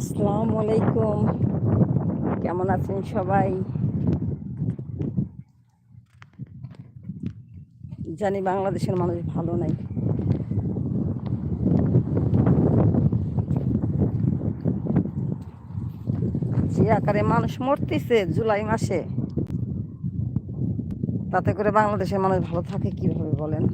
আসসালামু আলাইকুম। কেমন আছেন সবাই? জানি বাংলাদেশের মানুষ ভালো নাই। যে আকারে মানুষ মরতেছে জুলাই মাসে, তাতে করে বাংলাদেশের মানুষ ভালো থাকে কীভাবে বলেন?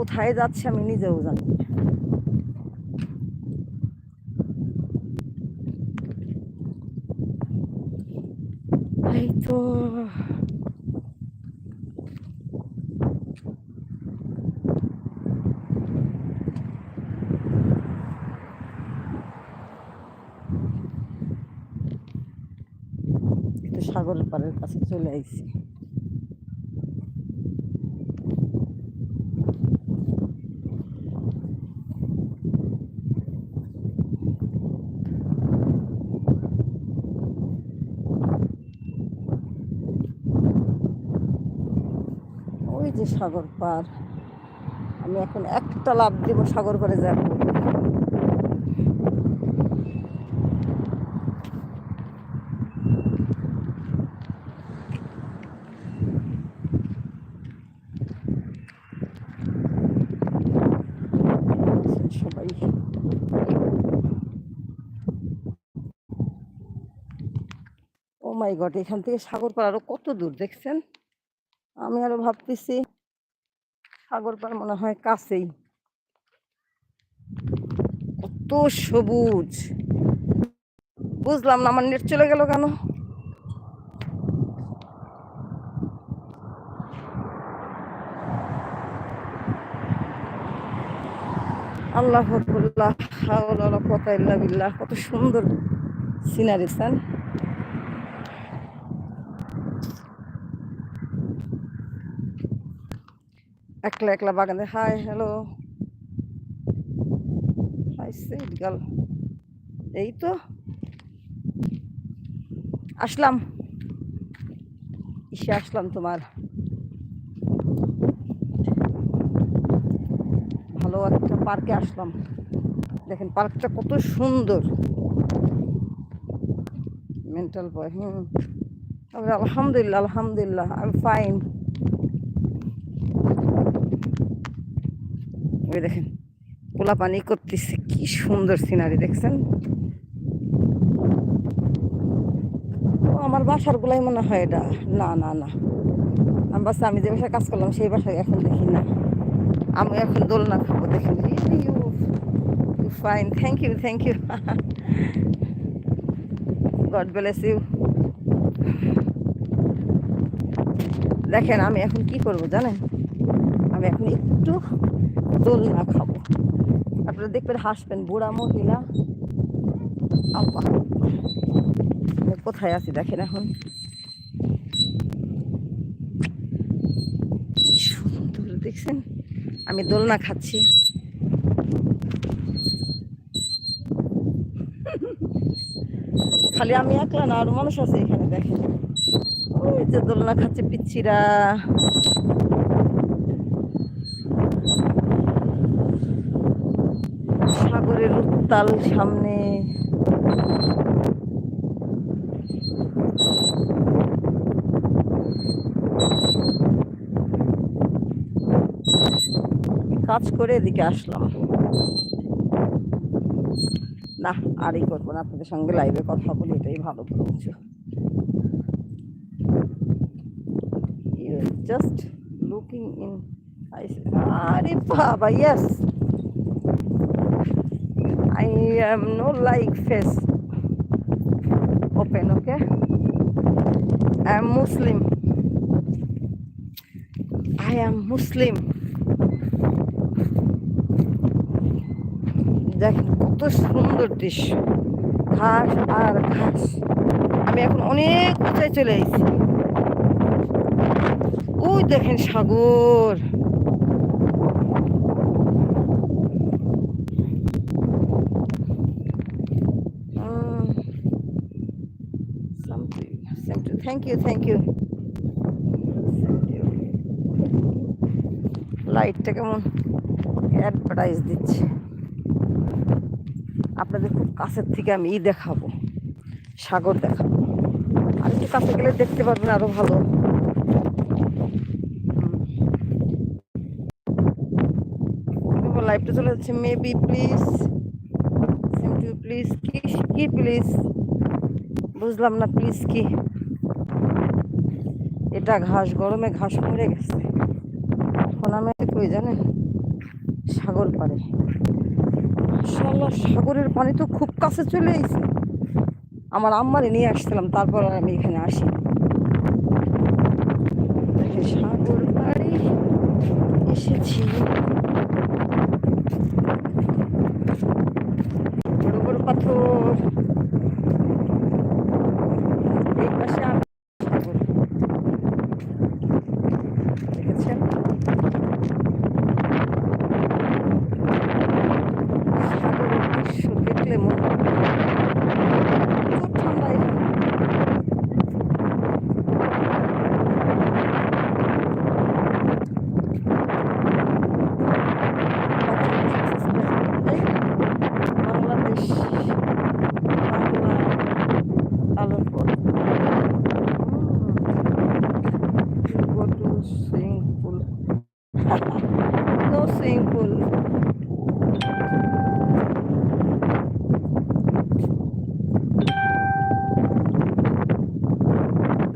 কোথায় যাচ্ছে আমি নিজেও জানি তো। সাগরের পাড়ের কাছে চলে আইছি ওই যে সাগর পার। আমি এখন একটা লাভ দিব, সাগর পারে যাব। ও মাই গড, এখান থেকে সাগর পার আরও কত দূর, দেখছেন? আমি আরও ভাবতেছি, সাগর পার মনে হয় কাছেই। কত সবুজ। বুঝলাম না, আমার নেট চলে গেল কেন? আল্লাহ কত সুন্দর সিনারি, স্যার। একলা একলা বাগানে, হাই, হ্যালো। হাই এই তো। আসলাম। ইসে আসলাম তোমার। ভালো একটা পার্কে আসলাম। দেখেন, পার্কটা কত সুন্দর। Mental boy hmm. আলহামদুলিল্লাহ আলহামদুলিল্লাহ আই ফাইন ওই দেখেন পোলা পানি করতেছে, কি সুন্দর সিনারি দেখছেন? ও, আমার বাসার গুলাই মনে হয় এটা। না না না। আমার বাসা আমি যে বাসায় কাজ করলাম, সেই বাসায় এখন দেখি না। আমি এখন দোলনা খাব, দেখেন। Fine thank you thank you God bless you দেখেন, আমি এখন কি করব জানেন? আমি এখন একটু দোলনা খাব। আপনারা দেখবেন হাসবেন, বুড়া মহিলা। কোথায় আছি দেখেন এখন? সুন্দর, দেখছেন? আমি দোলনা খাচ্ছি। খালি আমি একলা না, আরও মানুষ আছে এখানে দেখেন। ওই যে দোলনা খাচ্ছে পিচ্ছিরা উত্তাল সামনে। কাজ করে এদিকে আসলাম। না, আরই করব না, আপনাদের সঙ্গে লাইভে কথা বলি, এটাই ভালো বলছো জাস্ট লুকিং ইন আরে বাবা yes Am no like face open, okay? I am Muslim. I am Muslim. দেখেন কত সুন্দর দৃশ্য ঘাস আর ঘাস আমি এখন অনেক উঁচায় চলে এসেছি ওই দেখেন সাগর থ্যাংক ইউ থ্যাংক ইউ লাইটটা কেমন? অ্যাডভার্টাইজ দিচ্ছে। আপনাদের খুব কাছের থেকে আমি ই দেখাবো। সাগর দেখাবো। আর একটু কাছে গেলে দেখতে পারবেন আরও ভালো। লাইভটা চলে যাচ্ছে। মেবি প্লিজ সিমটু প্লিজ কি কি প্লিজ বুঝলাম না প্লিজ কি? এটা ঘাস, গরমে ঘাস মরে গেছে। আমি কই জানেন? সাগর পারে সাগরের পানি তো খুব কাছে চলে এসেছে আমার আম্মারে নিয়ে আসছিলাম, তারপর আমি এখানে আসি দেখে সাগর পাড়ে এসেছি বড় বড় পাথর এই পাশে আর সাগর দেখেছেন সাগরের দৃশ্য দেখলে মন খুব ঠান্ডা এখানে বাংলাদেশ বাংলা আলোর পর go to swimming pool no swimming pool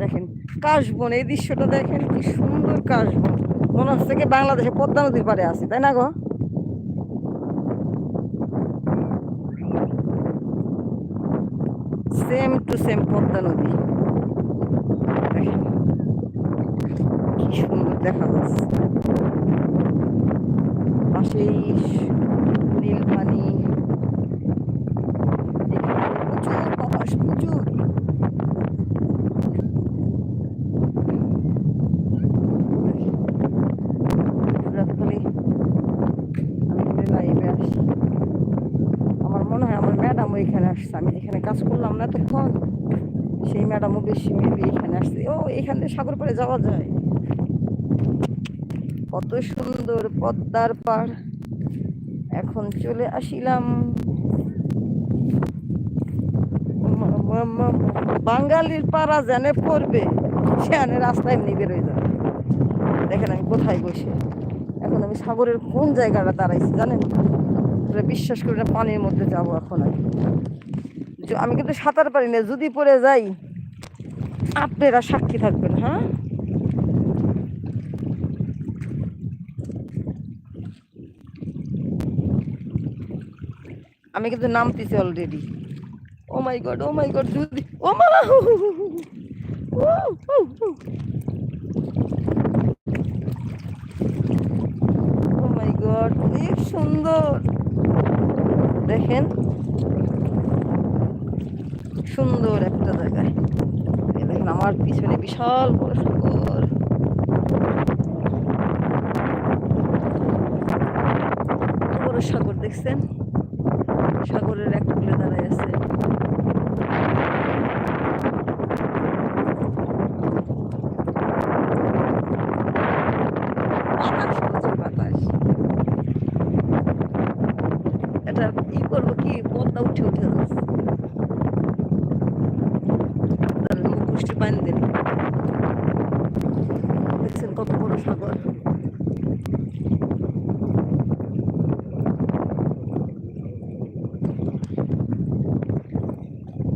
দেখেন কাশবন, এই দৃশ্যটা দেখেন কি সুন্দর কাশবন। মনে হচ্ছে কি বাংলাদেশে পদ্মা নদীর পারে আছি, তাই না গো? সেম টু সেম পদ্মা নদী। কি সুন্দর দেখা যাচ্ছে। পাশেই নীল পানি এখানে প্রচুর বাতাস প্রচুর রাতকালে আমি করে লাইভে আসি আমার মনে হয় ওইখানে আসছে, আমি যেখানে কাজ করলাম না তখন সেই ম্যাডামও বেশি মেবি এখানে আসছে। ও, এখান থেকে সাগর পাড়ে যাওয়া যায়। কত সুন্দর পদ্মার পাড়। এখন চলে আসিলাম। বাঙালির পাড়া জানে পড়বে সেখানে রাস্তায় এমনি বেরোয় যাবে দেখেন আমি কোথায় বসে। এখন আমি সাগরের কোন জায়গাটা দাঁড়াইছি, জানেন? আপনারা বিশ্বাস করি না, পানির মধ্যে যাব এখন আমি আমি কিন্তু সাঁতার পারি না, যদি পড়ে যাই, আপনারা সাক্ষী থাকবেন হ্যাঁ? আমি কিন্তু নামতেছি already oh my God oh my God যদি, ও মা! ও মাই গড সুন্দর। দেখেন। সুন্দর একটা জায়গায়। দেখেন আমার পিছনে বিশাল বড় সুন্দর বড় সাগর দেখছেন সাগরের এক কূলে দাঁড়ায় আছে বাতাস প্রচুর বাতাস এটা কি করব কি পদ্মা উঠে উঠে যাচ্ছে তাহলে মুখ পুষ্টি পানি দেন দেখছেন কত বড় সাগর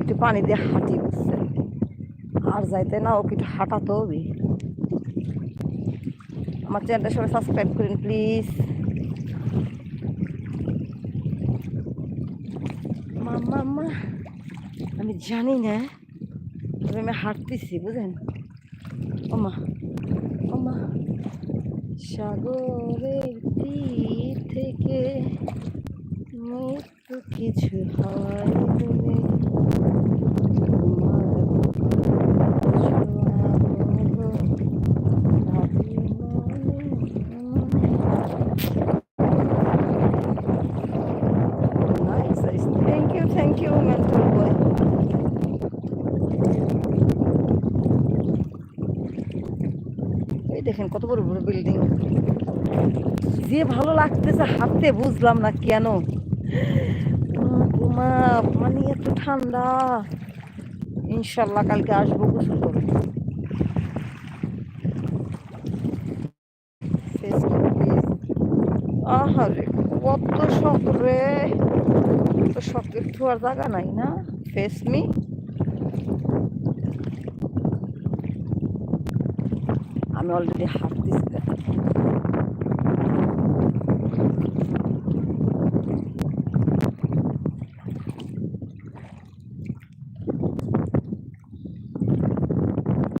একটু পানি দিয়ে হাঁটি বুঝছেন আর যাইতে না, ওকে একটু হাঁটাতে আমার চ্যানেলটা সবাই সাবস্ক্রাইব করেন প্লিজ মাম্মা মা আমি জানি না, তবে আমি হাঁটতেছি, বুঝেন? ওমা ওমা। সাগরের তীর থেকে মৃত্যু কিছু হয় তুমি তোমার ছোঁয়া বলো, ভাবি মনে মনে। Nice, nice. Thank you, thank you, mental boy. দেখেন কত বড় বড় বিল্ডিং যে ভালো লাগতেছে হাঁটতে বুঝলাম না কেন। মা পানি এত ঠান্ডা। ইনশাল্লাহ কালকে আসব গোসল করে Face me, please. আহারে কত শখ রে। তো শখের ধোয়ার জায়গা নাই না। ফেসমি আমি অলরেডি হাঁটতেছি।